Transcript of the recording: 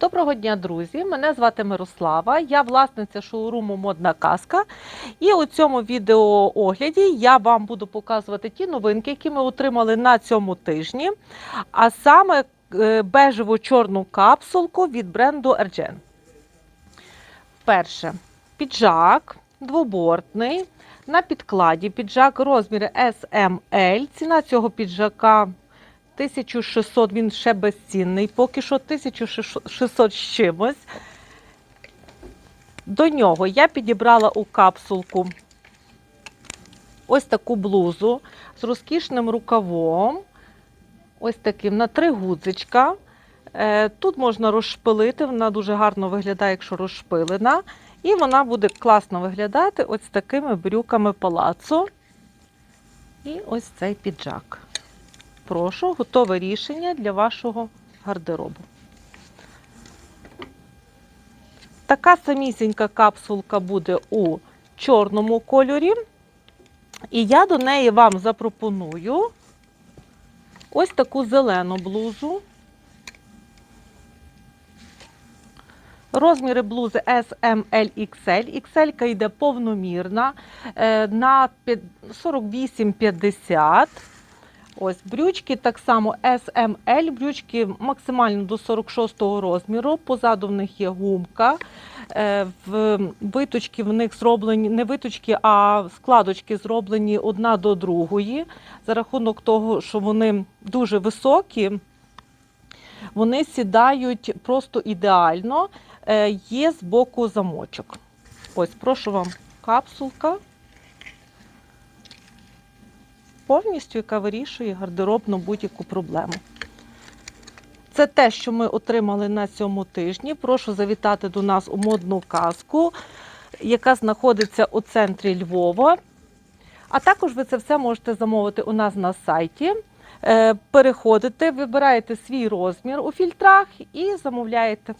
Доброго дня, друзі! Мене звати Мирослава, я власниця шоуруму Модна казка. І у цьому відеоогляді я вам буду показувати ті новинки, які ми отримали на цьому тижні, а саме е, бежеву чорну капсулку від бренду Ergen. Перше піджак двобортний. На підкладі піджак розміри SML. Ціна цього піджака 1600, він ще безцінний, поки що 1600 з чимось. До нього я підібрала у капсулку ось таку блузу з розкішним рукавом. Ось таким на три гудзичка. Е, Тут можна розшпилити, вона дуже гарно виглядає, якщо розшпилена. І вона буде класно виглядати ось такими брюками палацу. І ось цей піджак. Прошу, готове рішення для вашого гардеробу. Така самісінька капсулка буде у чорному кольорі. І я до неї вам запропоную ось таку зелену блузу. Розміри блузи S. XL йде повномірна е, на 48-50. Ось брючки так само SML, брючки максимально до 46 розміру. Позаду в них є гумка. Е, В виточки в них зроблені не виточки, а складочки зроблені одна до другої. За рахунок того, що вони дуже високі, вони сідають просто ідеально. Е, Є з боку замочок. Ось, прошу вам, капсулка. Повністю, яка вирішує гардеробну будь-яку проблему. Це те, що ми отримали на цьому тижні. Прошу завітати до нас у модну казку, яка знаходиться у центрі Львова. А також ви це все можете замовити у нас на сайті. Е, Переходите, вибираєте свій розмір у фільтрах і замовляєте.